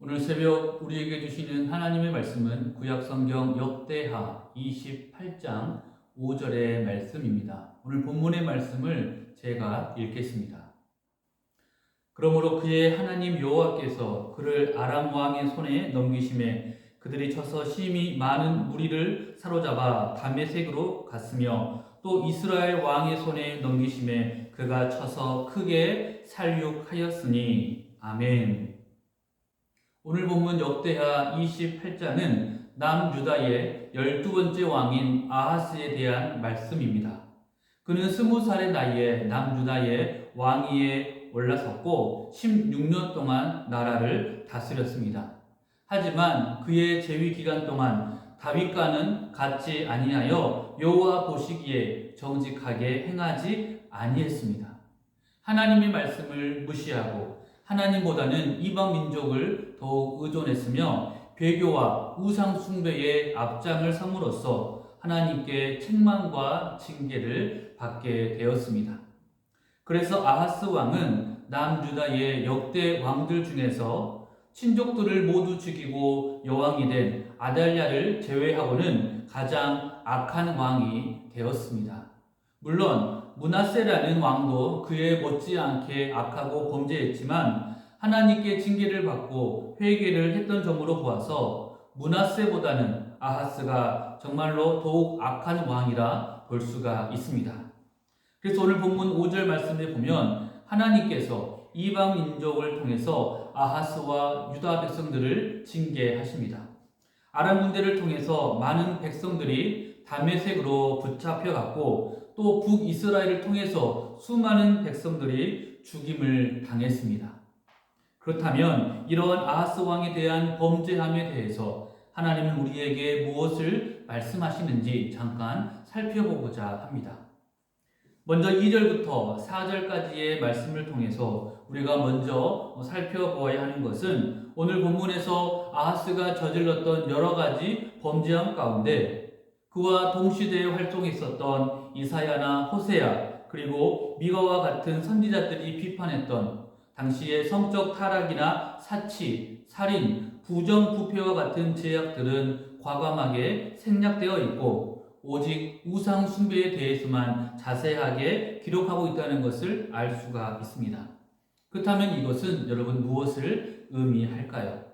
오늘 새벽 우리에게 주시는 하나님의 말씀은 구약 성경 역대하 28장 5절의 말씀입니다. 오늘 본문의 말씀을 제가 읽겠습니다. 그러므로 그의 하나님 여호와께서 그를 아람 왕의 손에 넘기심에 그들이 쳐서 심히 많은 무리를 사로잡아 다메색으로 갔으며 또 이스라엘 왕의 손에 넘기심에 그가 쳐서 크게 살육하였으니 아멘. 오늘 본문 역대하 28장은 남유다의 12번째 왕인 아하스에 대한 말씀입니다. 그는 20살의 나이에 남유다의 왕위에 올라섰고 16년 동안 나라를 다스렸습니다. 하지만 그의 재위 기간 동안 다윗과는 같지 아니하여 여호와 보시기에 정직하게 행하지 아니했습니다. 하나님의 말씀을 무시하고 하나님보다는 이방 민족을 더욱 의존했으며 배교와 우상 숭배의 앞장을 섬으로써 하나님께 책망과 징계를 받게 되었습니다. 그래서 아하스 왕은 남유다의 역대 왕들 중에서 친족들을 모두 죽이고 여왕이 된 아달랴를 제외하고는 가장 악한 왕이 되었습니다. 물론 문하세라는 왕도 그에 못지않게 악하고 범죄했지만 하나님께 징계를 받고 회개를 했던 점으로 보아서 문하세보다는 아하스가 정말로 더욱 악한 왕이라 볼 수가 있습니다. 그래서 오늘 본문 5절 말씀에 보면 하나님께서 이방 민족을 통해서 아하스와 유다 백성들을 징계하십니다. 아람 군대를 통해서 많은 백성들이 담메색으로 붙잡혀 갔고 또 북이스라엘을 통해서 수많은 백성들이 죽임을 당했습니다. 그렇다면 이러한 아하스 왕에 대한 범죄함에 대해서 하나님은 우리에게 무엇을 말씀하시는지 잠깐 살펴보고자 합니다. 먼저 2절부터 4절까지의 말씀을 통해서 우리가 먼저 살펴보아야 하는 것은 오늘 본문에서 아하스가 저질렀던 여러 가지 범죄함 가운데 그와 동시대에 활동했었던 이사야나 호세야 그리고 미가와 같은 선지자들이 비판했던 당시의 성적 타락이나 사치, 살인, 부정부패와 같은 제약들은 과감하게 생략되어 있고 오직 우상 숭배에 대해서만 자세하게 기록하고 있다는 것을 알 수가 있습니다. 그렇다면 이것은 여러분 무엇을 의미할까요?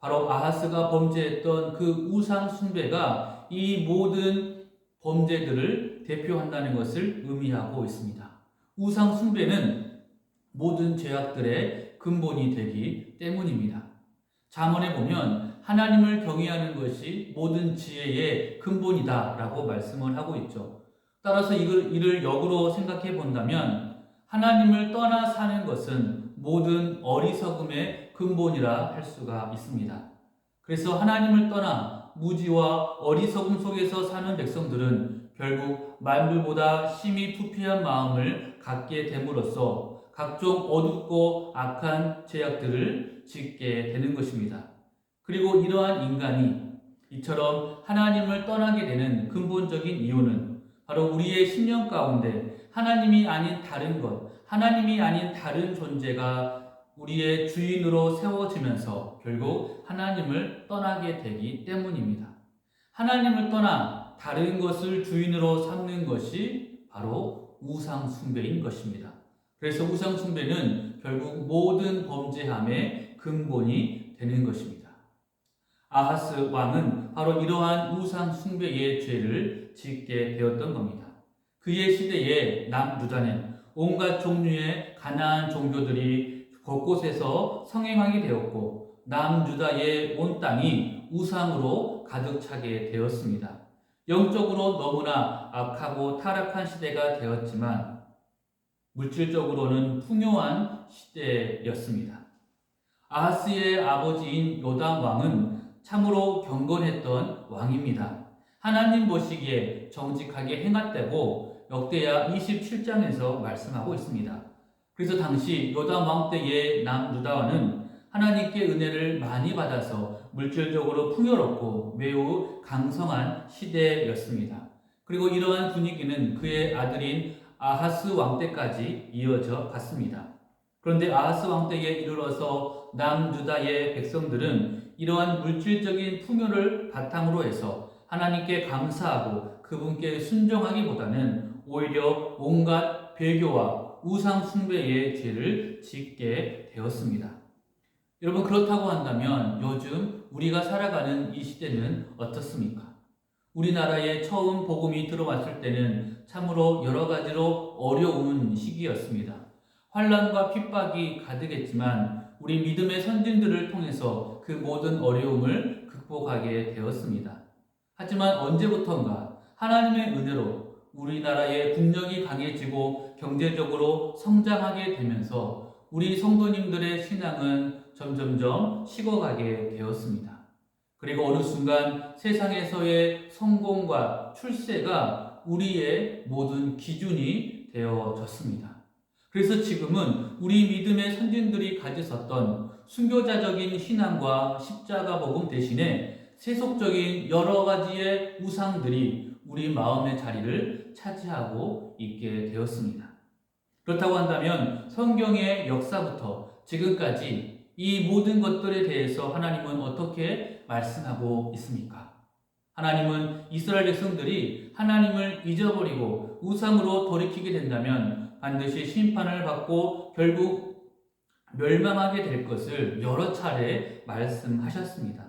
바로 아하스가 범죄했던 그 우상 숭배가 이 모든 범죄들을 대표한다는 것을 의미하고 있습니다. 우상 숭배는 모든 죄악들의 근본이 되기 때문입니다. 잠언에 보면 하나님을 경외하는 것이 모든 지혜의 근본이다라고 말씀을 하고 있죠. 따라서 이걸 이를 역으로 생각해 본다면 하나님을 떠나 사는 것은 모든 어리석음의 근본이라 할 수가 있습니다. 그래서 하나님을 떠나 무지와 어리석음 속에서 사는 백성들은 결국 만물보다 심히 부패한 마음을 갖게 됨으로써 각종 어둡고 악한 죄악들을 짓게 되는 것입니다. 그리고 이러한 인간이 이처럼 하나님을 떠나게 되는 근본적인 이유는 바로 우리의 신령 가운데 하나님이 아닌 다른 것, 하나님이 아닌 다른 존재가 우리의 주인으로 세워지면서 결국 하나님을 떠나게 되기 때문입니다. 하나님을 떠나 다른 것을 주인으로 삼는 것이 바로 우상숭배인 것입니다. 그래서 우상숭배는 결국 모든 범죄함의 근본이 되는 것입니다. 아하스 왕은 바로 이러한 우상숭배의 죄를 짓게 되었던 겁니다. 그의 시대에 남유다는 온갖 종류의 가나안 종교들이 곳곳에서 성행하게 되었고 남유다의 온 땅이 우상으로 가득 차게 되었습니다. 영적으로 너무나 악하고 타락한 시대가 되었지만 물질적으로는 풍요한 시대였습니다. 아하스의 아버지인 요담 왕은 참으로 경건했던 왕입니다. 하나님 보시기에 정직하게 행했다고 역대야 27장에서 말씀하고 있습니다. 그래서 당시 요담 왕 때의 남유다와는 하나님께 은혜를 많이 받아서 물질적으로 풍요롭고 매우 강성한 시대였습니다. 그리고 이러한 분위기는 그의 아들인 아하스 왕 때까지 이어져 갔습니다. 그런데 아하스 왕 때에 이르러서 남유다의 백성들은 이러한 물질적인 풍요를 바탕으로 해서 하나님께 감사하고 그분께 순종하기보다는 오히려 온갖 배교와 우상 숭배의 죄를 짓게 되었습니다. 여러분 그렇다고 한다면 요즘 우리가 살아가는 이 시대는 어떻습니까? 우리나라에 처음 복음이 들어왔을 때는 참으로 여러 가지로 어려운 시기였습니다. 환란과 핍박이 가득했지만 우리 믿음의 선진들을 통해서 그 모든 어려움을 극복하게 되었습니다. 하지만 언제부턴가 하나님의 은혜로 우리나라의 국력이 강해지고 경제적으로 성장하게 되면서 우리 성도님들의 신앙은 점점점 식어가게 되었습니다. 그리고 어느 순간 세상에서의 성공과 출세가 우리의 모든 기준이 되어졌습니다. 그래서 지금은 우리 믿음의 선진들이 가졌었던 순교자적인 신앙과 십자가 복음 대신에 세속적인 여러 가지의 우상들이 우리 마음의 자리를 차지하고 있게 되었습니다. 그렇다고 한다면 성경의 역사부터 지금까지 이 모든 것들에 대해서 하나님은 어떻게 말씀하고 있습니까? 하나님은 이스라엘 백성들이 하나님을 잊어버리고 우상으로 돌이키게 된다면 반드시 심판을 받고 결국 멸망하게 될 것을 여러 차례 말씀하셨습니다.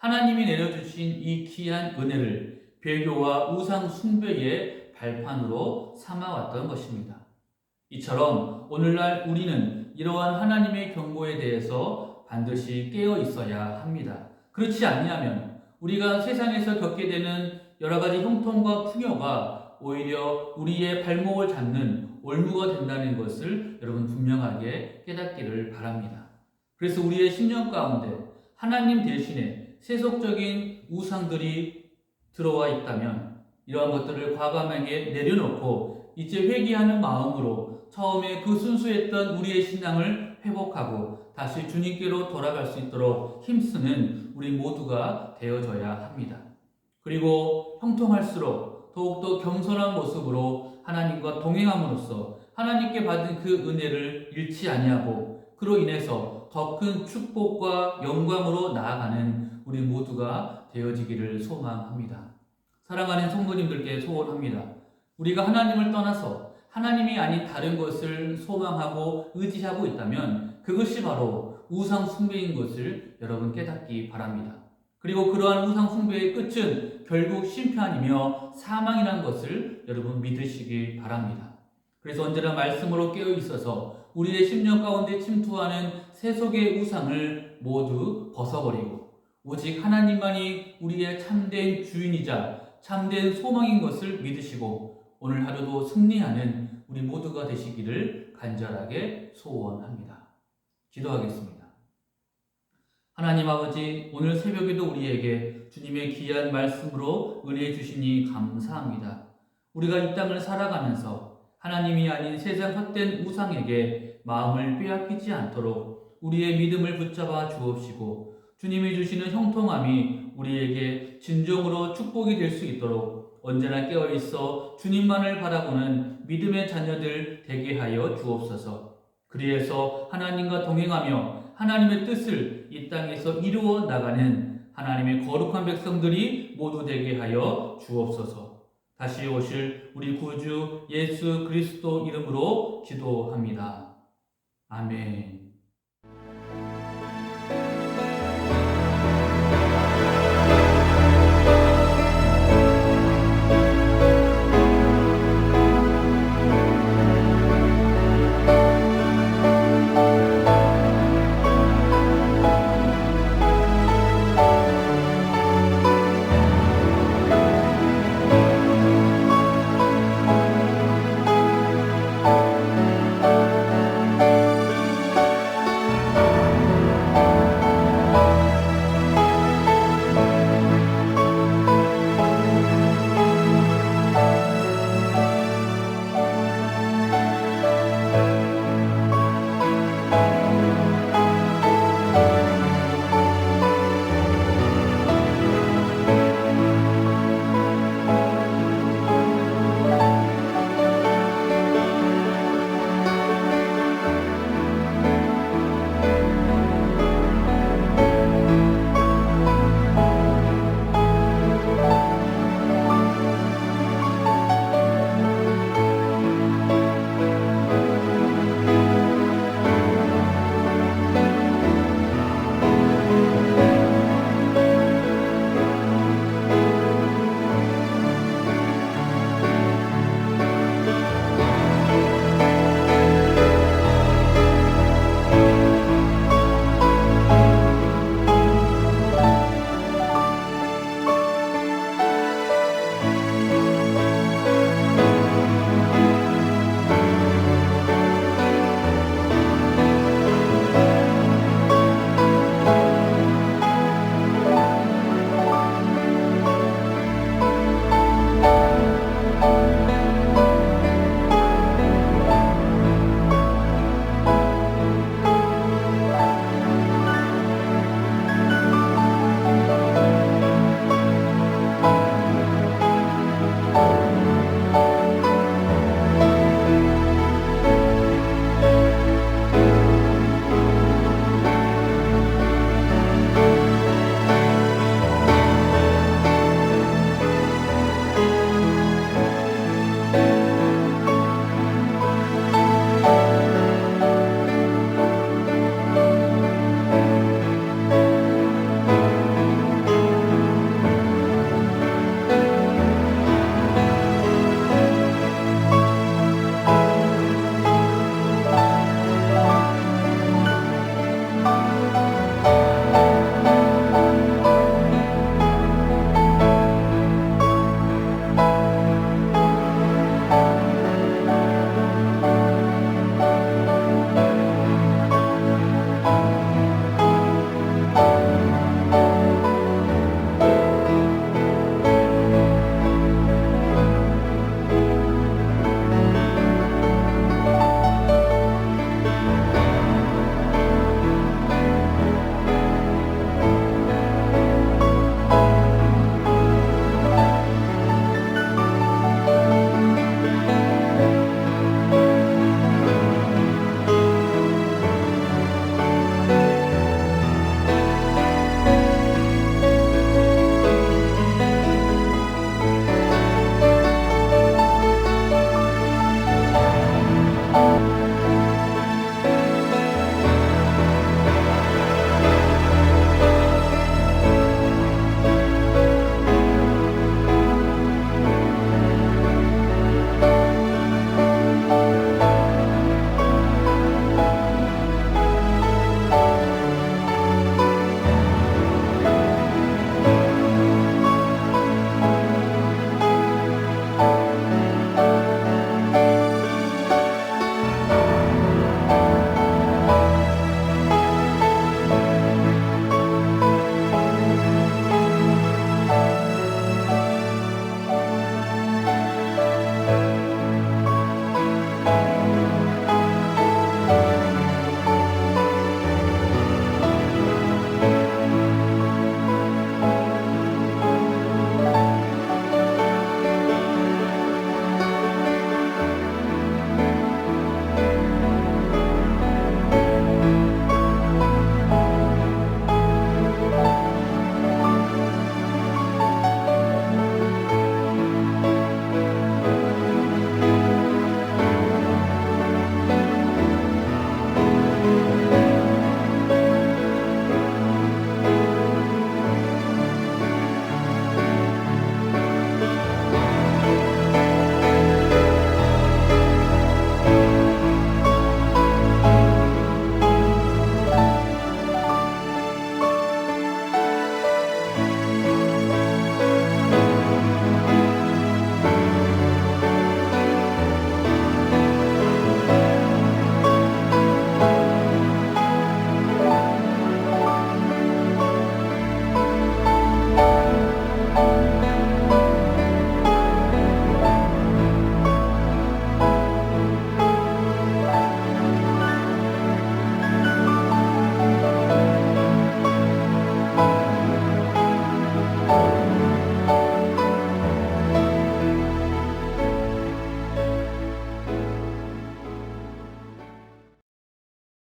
하나님이 내려주신 이 귀한 은혜를 배교와 우상 숭배의 발판으로 삼아왔던 것입니다. 이처럼 오늘날 우리는 이러한 하나님의 경고에 대해서 반드시 깨어 있어야 합니다. 그렇지 아니하면 우리가 세상에서 겪게 되는 여러 가지 형통과 풍요가 오히려 우리의 발목을 잡는 올무가 된다는 것을 여러분 분명하게 깨닫기를 바랍니다. 그래서 우리의 신령 가운데 하나님 대신에 세속적인 우상들이 들어와 있다면 이러한 것들을 과감하게 내려놓고 이제 회개하는 마음으로 처음에 그 순수했던 우리의 신앙을 회복하고 다시 주님께로 돌아갈 수 있도록 힘쓰는 우리 모두가 되어져야 합니다. 그리고 형통할수록 더욱더 겸손한 모습으로 하나님과 동행함으로써 하나님께 받은 그 은혜를 잃지 아니하고 그로 인해서 더 큰 축복과 영광으로 나아가는 우리 모두가 되어지기를 소망합니다. 사랑하는 성도님들께 소원합니다. 우리가 하나님을 떠나서 하나님이 아닌 다른 것을 소망하고 의지하고 있다면 그것이 바로 우상 숭배인 것을 여러분 깨닫기 바랍니다. 그리고 그러한 우상 숭배의 끝은 결국 심판이며 사망이라는 것을 여러분 믿으시기 바랍니다. 그래서 언제나 말씀으로 깨어 있어서 우리의 심령 가운데 침투하는 세속의 우상을 모두 벗어버리고 오직 하나님만이 우리의 참된 주인이자 참된 소망인 것을 믿으시고 오늘 하루도 승리하는 우리 모두가 되시기를 간절하게 소원합니다. 기도하겠습니다. 하나님 아버지, 오늘 새벽에도 우리에게 주님의 귀한 말씀으로 은혜 주시니 감사합니다. 우리가 이 땅을 살아가면서 하나님이 아닌 세상 헛된 우상에게 마음을 빼앗기지 않도록 우리의 믿음을 붙잡아 주옵시고 주님이 주시는 형통함이 우리에게 진정으로 축복이 될 수 있도록 언제나 깨어 있어 주님만을 바라보는 믿음의 자녀들 되게 하여 주옵소서. 그리해서 하나님과 동행하며 하나님의 뜻을 이 땅에서 이루어 나가는 하나님의 거룩한 백성들이 모두 되게 하여 주옵소서. 다시 오실 우리 구주 예수 그리스도 이름으로 기도합니다. 아멘.